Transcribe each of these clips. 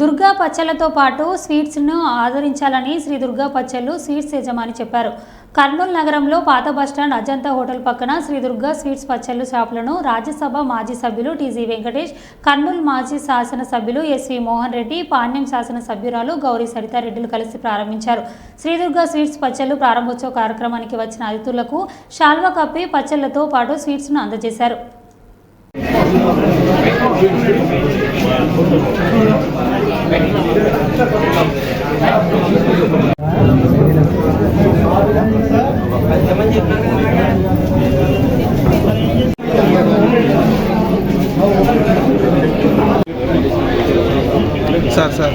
దుర్గా పచ్చళ్ళతో పాటు స్వీట్స్ను ఆదరించాలని శ్రీ దుర్గా పచ్చళ్ళు స్వీట్స్ యజమాని చెప్పారు. కర్నూలు నగరంలో పాత బస్టాండ్ అజంతా హోటల్ పక్కన శ్రీ దుర్గా స్వీట్స్ పచ్చళ్ళు షాపులను రాజ్యసభ మాజీ సభ్యులు టీజీ వెంకటేష్ కర్నూలు మాజీ శాసన సభ్యులు ఎస్వి మోహన్ రెడ్డి పాణ్యం శాసన సభ్యురాలు గౌరీ సరితారెడ్డిలు కలిసి ప్రారంభించారు. శ్రీ దుర్గా స్వీట్స్ పచ్చళ్ళు ప్రారంభోత్సవ కార్యక్రమానికి వచ్చిన అతిథులకు శాల్వా కప్పి పచ్చళ్ళతో పాటు స్వీట్స్ను అందజేశారు. సార్ సార్ సార్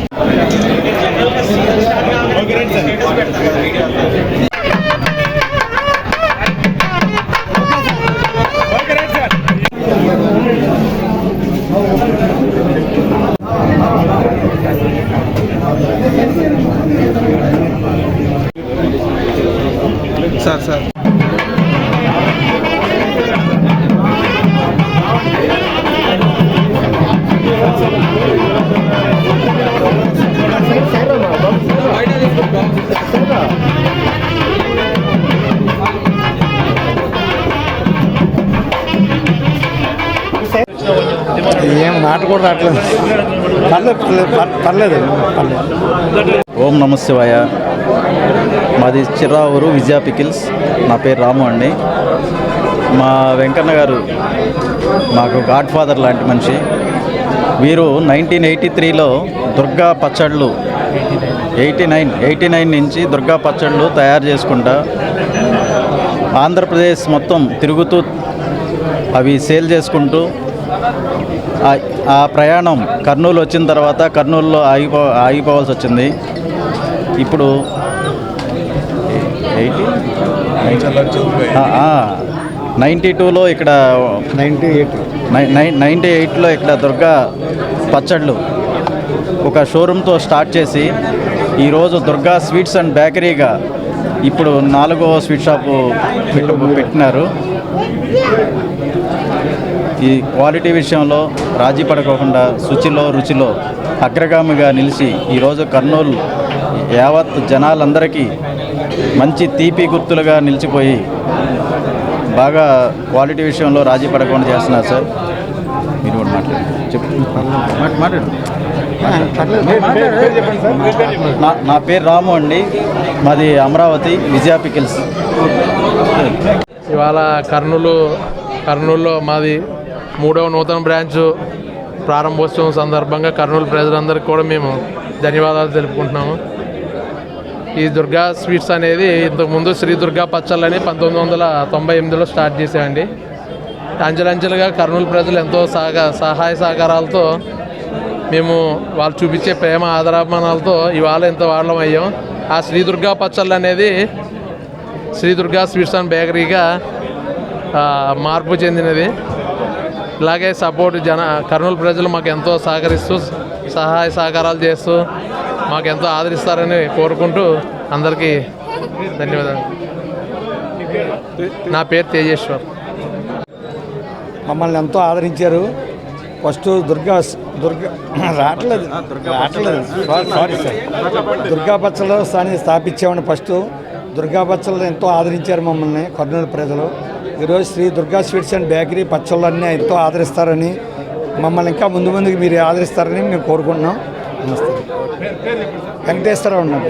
మాట కూడా రావట్లేదు. పర్లేదు పర్లేదు పర్లేదు. ఓం నమశివాయ మాది చిరావూరు విజయ పికిల్స్. నా పేరు రాము అండి. మా వెంకన్న గారు మాకు గాడ్ ఫాదర్ లాంటి మనిషి. వీరు నైన్టీన్ ఎయిటీ త్రీలో దుర్గా పచ్చళ్ళు ఎయిటీ నైన్ ఎయిటీ నైన్ నుంచి దుర్గా పచ్చళ్ళు తయారు చేసుకుంటా ఆంధ్రప్రదేశ్ మొత్తం తిరుగుతూ అవి సేల్ చేసుకుంటూ ఆ- ప్రయాణం కర్నూలు వచ్చిన తర్వాత కర్నూలులో ఆగిపో ఆగిపోవాల్సి వచ్చింది. ఇప్పుడు ఎయిటీ? నైంటీ టూలో ఇక్కడ నైంటీ ఎయిట్. నైంటీ ఎయిట్లో ఇక్కడ దుర్గా పచ్చళ్ళు ఒక షోరూమ్తో స్టార్ట్ చేసి ఈరోజు దుర్గా స్వీట్స్ అండ్ బేకరీగా ఇప్పుడు నాలుగో స్వీట్ షాపు పెట్టు పెట్టినారు. ఈ క్వాలిటీ విషయంలో రాజీ పడకోకుండా శుచిలో రుచిలో అగ్రగామిగా నిలిచి ఈరోజు కర్నూలు యావత్ జనాలందరికీ మంచి తీపి గుర్తులుగా నిలిచిపోయి బాగా క్వాలిటీ విషయంలో రాజీ పడకుండా చేస్తున్నారు సార్. మీరు కూడా మాట్లాడండి. చెప్పు. మాట్- మాట్లాడు. నా నా పేరు రాము అండి. మాది అమరావతి విజయ పికిల్స్. ఇవాళ కర్నూలు కర్నూలులో మాది మూడవ నూతన బ్రాంచ్ ప్రారంభోత్సవం సందర్భంగా కర్నూలు ప్రజలందరికీ కూడా మేము ధన్యవాదాలు తెలుపుకుంటున్నాము. ఈ దుర్గా స్వీట్స్ అనేది ఇంతకుముందు శ్రీ దుర్గా పచ్చళ్ళని పంతొమ్మిది వందల తొంభై ఎనిమిదిలో స్టార్ట్ చేసామండి అంచెలంచెలుగా కర్నూలు ప్రజలు ఎంతో సహగా సహాయ సహకారాలతో మేము వాళ్ళు చూపించే ప్రేమ ఆదరాభిమానాలతో ఇవాళ ఎంత వాళ్ళం అయ్యాం. ఆ శ్రీ దుర్గా పచ్చళ్ళు అనేది శ్రీ దుర్గా స్వీట్స్ అండ్ బేకరీగా మార్పు చెందినది. ఇలాగే సపోర్ట్ జన కర్నూలు ప్రజలు మాకు ఎంతో సహకరిస్తూ సహాయ సహకారాలు చేస్తూ మాకు ఎంతో ఆదరిస్తారని కోరుకుంటూ అందరికీ ధన్యవాదాలు. నా పేరు తేజేశ్వర్. మమ్మల్ని ఎంతో ఆదరించారు. ఫస్ట్ దుర్గా దుర్గా రావట్లేదు. రావట్లేదు. సారీ సారీ సార్ దుర్గా పచ్చలో స్థాని స్థాపించామని ఫస్ట్ దుర్గా పచ్చలు ఎంతో ఆదరించారు మమ్మల్ని కర్నూలు ప్రజలు. ఈరోజు Sri Durga sweets and bakery పచ్చళ్ళన్నీ ఎంతో ఆదరిస్తారని మమ్మల్ని ఇంకా ముందు ముందుకు మీరు ఆదరిస్తారని మేము కోరుకుంటున్నాం. నమస్తే. వెంకటేశ్వరరావు ఉన్నాడు